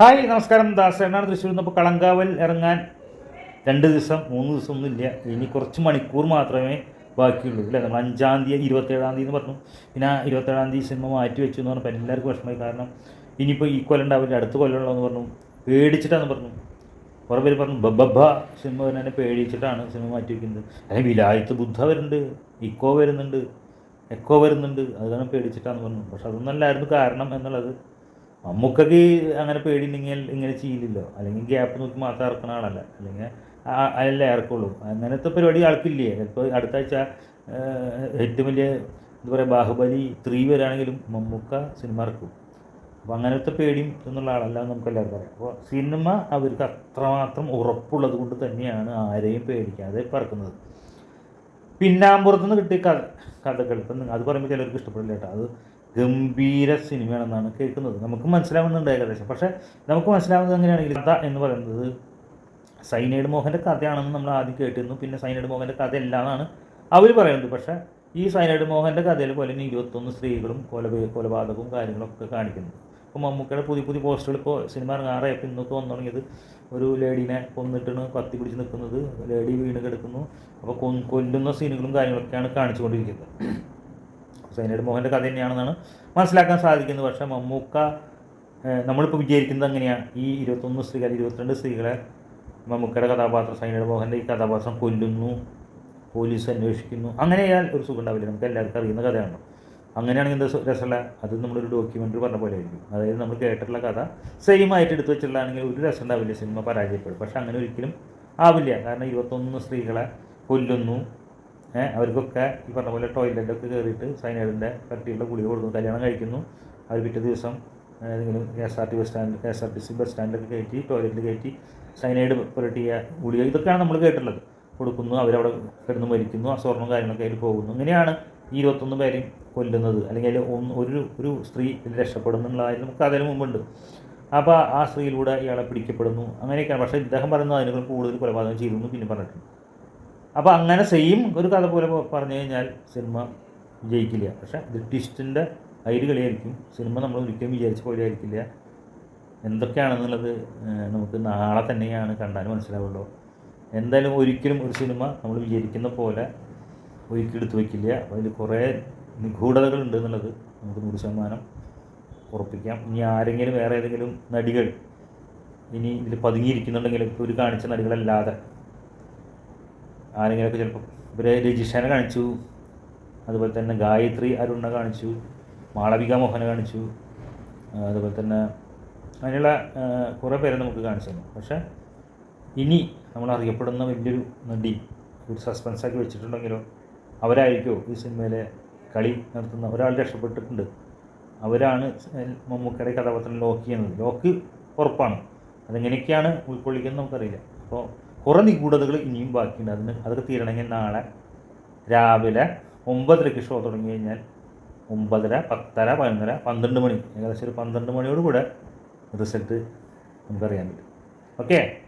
Hi നമസ്കാരം. ദാസ് എന്നാണ് തൃശ്ശൂർ നിന്നപ്പോൾ കളങ്കാവൽ ഇറങ്ങാൻ രണ്ട് ദിവസം മൂന്ന് ദിവസം ഒന്നുമില്ല ഇനി കുറച്ച് മണിക്കൂർ മാത്രമേ ബാക്കിയുള്ളൂ അല്ലേ? നമ്മൾ അഞ്ചാം തീയതി ഇരുപത്തേഴാം തീയതി എന്ന് പറഞ്ഞു. പിന്നെ ആ ഇരുപത്തേഴാം തീയതി സിനിമ മാറ്റി വെച്ചു എന്ന് പറഞ്ഞപ്പോൾ എല്ലാവർക്കും വിഷമമായി. കാരണം ഇനിയിപ്പോൾ ഈ കൊല്ലം ഉണ്ടാവില്ല അടുത്ത കൊല്ലം ഉള്ളതെന്ന് പറഞ്ഞു. പേടിച്ചിട്ടാന്ന് പറഞ്ഞു. കുറേ പേര് പറഞ്ഞു ബബ്ബ സിനിമ തന്നെ പേടിച്ചിട്ടാണ് സിനിമ മാറ്റി വയ്ക്കുന്നത് അല്ലെങ്കിൽ വിലായത്ത് ബുദ്ധ വരുന്നുണ്ട് ഇക്കോ വരുന്നുണ്ട് എക്കോ വരുന്നുണ്ട്. അത് കാരണം പേടിച്ചിട്ടാന്ന് പറഞ്ഞു. പക്ഷെ അതൊന്നല്ലായിരുന്നു കാരണം എന്നുള്ളത് മമ്മൂക്കക്ക് അങ്ങനെ പേടിയുണ്ടെങ്കിൽ ഇങ്ങനെ ചെയ്യില്ലല്ലോ. അല്ലെങ്കിൽ ഗ്യാപ്പ് നോക്കി മാത്രം ഇറക്കുന്ന ആളല്ല. അല്ലെങ്കിൽ അല്ലേ ഇറക്കുള്ളൂ അങ്ങനത്തെ പരിപാടി ആൾക്കില്ലേ? ചിലപ്പോൾ അടുത്ത ആഴ്ച ഏറ്റവും വലിയ എന്താ പറയുക ബാഹുബലി ത്രീ വരാണെങ്കിലും മമ്മൂക്ക സിനിമ ഇറക്കും. അപ്പോൾ അങ്ങനത്തെ പേടിയും എന്നുള്ള ആളല്ല നമുക്ക് എല്ലാവർക്കും അറിയാം. അപ്പോൾ സിനിമ അവർക്ക് അത്രമാത്രം ഉറപ്പുള്ളത് കൊണ്ട് തന്നെയാണ് ആരെയും പേടിക്കാതെ പറക്കുന്നത്. പിന്നാമ്പുറത്തുനിന്ന് കിട്ടിയ കഥ കഥകൾ. ഇപ്പം അത് പറയുമ്പോൾ ചിലർക്ക് ഇഷ്ടപ്പെടില്ല കേട്ടോ. അത് ഗംഭീര സിനിമയാണെന്നാണ് കേൾക്കുന്നത്. നമുക്ക് മനസ്സിലാവുന്നുണ്ട് ഏകദേശം. പക്ഷേ നമുക്ക് മനസ്സിലാവുന്നത് എങ്ങനെയാണെങ്കിൽ കഥ എന്ന് പറയുന്നത് സൈനൈഡ് മോഹന്റെ കഥയാണെന്ന് നമ്മൾ ആദ്യം കേട്ടിരുന്നു. പിന്നെ സൈനൈഡ് മോഹന്റെ കഥ അല്ലാന്നാണ് അവർ പറയുന്നത്. പക്ഷേ ഈ സൈനൈഡ് മോഹന്റെ കഥയിൽ പോലെ തന്നെ ഇരുപത്തൊന്ന് സ്ത്രീകളും കൊല കൊലപാതകവും കാര്യങ്ങളൊക്കെ കാണിക്കുന്നു. അപ്പോൾ മമ്മൂക്കയുടെ പുതിയ പുതിയ പോസ്റ്ററുകൾ ഇപ്പോൾ സിനിമ ഇറങ്ങാറായപ്പോൾ ഇന്നൊക്കെ വന്നു തുടങ്ങിയത് ഒരു ലേഡീനെ കൊന്നിട്ടാണ് കത്തി പിടിച്ച് നിൽക്കുന്നത്. ലേഡി വീണ് കിടക്കുന്നു. അപ്പോൾ കൊല്ലുന്ന സീനുകളും കാര്യങ്ങളൊക്കെയാണ് കാണിച്ചുകൊണ്ടിരിക്കുന്നത്. സൈനൈഡ് മോഹന്റെ കഥ തന്നെയാണെന്നാണ് മനസ്സിലാക്കാൻ സാധിക്കുന്നത്. പക്ഷേ മമ്മൂക്ക നമ്മളിപ്പോൾ വിചാരിക്കുന്നത് അങ്ങനെയാണ് ഈ ഇരുപത്തൊന്ന് സ്ത്രീകൾ ഇരുപത്തിരണ്ട് സ്ത്രീകളെ മമ്മൂക്കയുടെ കഥാപാത്രം സൈനൈഡ് മോഹന്റെ ഈ കഥാപാത്രം കൊല്ലുന്നു പോലീസ് അന്വേഷിക്കുന്നു. അങ്ങനെയാൽ ഒരു സുഖം ഉണ്ടാവില്ല നമുക്ക് എല്ലാവർക്കും അറിയുന്ന കഥയാണ്. അങ്ങനെയാണെങ്കിൽ എന്താ രസമല്ല? അത് നമ്മളൊരു ഡോക്യുമെന്ററി പറഞ്ഞ പോലെ ആയിരിക്കും അതായത് നമ്മൾ കേട്ടിട്ടുള്ള കഥ സെയിം ആയിട്ട് എടുത്തു വെച്ചിട്ടുള്ളതാണെങ്കിൽ ഒരു രസം ഉണ്ടാവില്ല സിനിമ പരാജയപ്പെടും. പക്ഷെ അങ്ങനെ ഒരിക്കലും ആവില്ല. കാരണം ഇരുപത്തൊന്ന് സ്ത്രീകളെ കൊല്ലുന്നു അവർക്കൊക്കെ ഈ പറഞ്ഞ പോലെ ടോയ്ലറ്റൊക്കെ കയറിയിട്ട് സൈനൈഡിന്റെ കട്ടിയുള്ള ഗുളിക കൊടുക്കുന്നു. കല്യാണം കഴിക്കുന്നു. അവർ പിറ്റേ ദിവസം ഏതെങ്കിലും K S R T bus stand K S R T C bus സ്റ്റാൻഡിലൊക്കെ കയറ്റി ടോയ്ലറ്റിൽ കയറ്റി സൈനൈഡ് പുരട്ടിയ ഗുളിക ഇതൊക്കെയാണ് നമ്മൾ കേട്ടിട്ടുള്ളത്. കൊടുക്കുന്നു അവരവിടെ കിടന്ന് മരിക്കുന്നു ആ സ്വർണം കാര്യങ്ങളൊക്കെ അതിൽ പോകുന്നു. ഇങ്ങനെയാണ് ഈ ഇരുപത്തൊന്ന് പേരെയും കൊല്ലുന്നത്. അല്ലെങ്കിൽ അതിൽ ഒന്ന് ഒരു ഒരു സ്ത്രീ ഇതിൽ രക്ഷപ്പെടുന്നുള്ളതായിരുന്നു നമുക്ക് അതിന് മുമ്പുണ്ട്. അപ്പോൾ ആ സ്ത്രീയിലൂടെ ഇയാളെ പിടിക്കപ്പെടുന്നു. അങ്ങനെയൊക്കെയാണ്. പക്ഷേ ഇദ്ദേഹം പറയുന്നത് അതിനേക്കാൾ കൂടുതൽ കൊലപാതകം ചെയ്തു എന്ന് പിന്നെ പറഞ്ഞിട്ടുണ്ട്. അപ്പോൾ അങ്ങനെ സെയിം ഒരു കഥ പോലെ പറഞ്ഞു കഴിഞ്ഞാൽ സിനിമ വിജയിക്കില്ല. പക്ഷേ ഇത് ട്വിസ്റ്റിന്റെ കളിയായിരിക്കും. സിനിമ നമ്മൾ ഒരിക്കലും വിചാരിച്ച പോലെ ആയിരിക്കില്ല. എന്തൊക്കെയാണെന്നുള്ളത് നമുക്ക് നാളെ തന്നെയാണ് കണ്ടാൽ മനസ്സിലാവുള്ളൂ. എന്തായാലും ഒരിക്കലും ഒരു സിനിമ നമ്മൾ വിചാരിക്കുന്ന പോലെ ഒരിക്കലും വയ്ക്കില്ല അപ്പോൾ അതിൽ കുറേ നിഗൂഢതകളുണ്ട് എന്നുള്ളത് നമുക്ക് നൂറ് ശതമാനം ഉറപ്പിക്കാം. ഇനി ആരെങ്കിലും വേറെ ഏതെങ്കിലും നടികൾ ഇനി ഇതിൽ പതുങ്ങിയിരിക്കുന്നുണ്ടെങ്കിൽ ഇപ്പോൾ ഒരു കാണിച്ച നടികളല്ലാതെ ആരെങ്കിലുമൊക്കെ ചിലപ്പോൾ ഇവരെ രജിഷനെ കാണിച്ചു. അതുപോലെ തന്നെ ഗായത്രി അരുണ കാണിച്ചു. മാളവിക മോഹനെ കാണിച്ചു. അതുപോലെ തന്നെ അങ്ങനെയുള്ള കുറേ പേരെ നമുക്ക് കാണിച്ചു തന്നു. പക്ഷേ ഇനി നമ്മൾ അറിയപ്പെടുന്ന വലിയൊരു നടി ഒരു സസ്പെൻസാക്കി വെച്ചിട്ടുണ്ടെങ്കിലോ അവരായിരിക്കുമോ ഈ സിനിമയിലെ കളി നടത്തുന്ന ഒരാൾ രക്ഷപ്പെട്ടിട്ടുണ്ട്. അവരാണ് മമ്മൂക്കയുടെ കഥാപാത്രം ലോക്ക് ചെയ്യുന്നത്. ലോക്ക് ഉറപ്പാണ്. അതെങ്ങനെയൊക്കെയാണ് ഉൾക്കൊള്ളിക്കുന്നത് നമുക്കറിയില്ല. അപ്പോൾ കുറേ നിഗൂഢതകൾ ഇനിയും ബാക്കിയുണ്ട്. അതിന് അതൊക്കെ തീരണമെങ്കിൽ നാളെ രാവിലെ ഒമ്പതരയ്ക്ക് ഷോ തുടങ്ങി കഴിഞ്ഞാൽ ഒമ്പതര പത്തര പതിനൊന്നര പന്ത്രണ്ട് മണി. ഏകദേശം ഒരു പന്ത്രണ്ട് മണിയോടുകൂടെ റിസൾട്ട് നമുക്കറിയാൻ പറ്റും. ഓക്കെ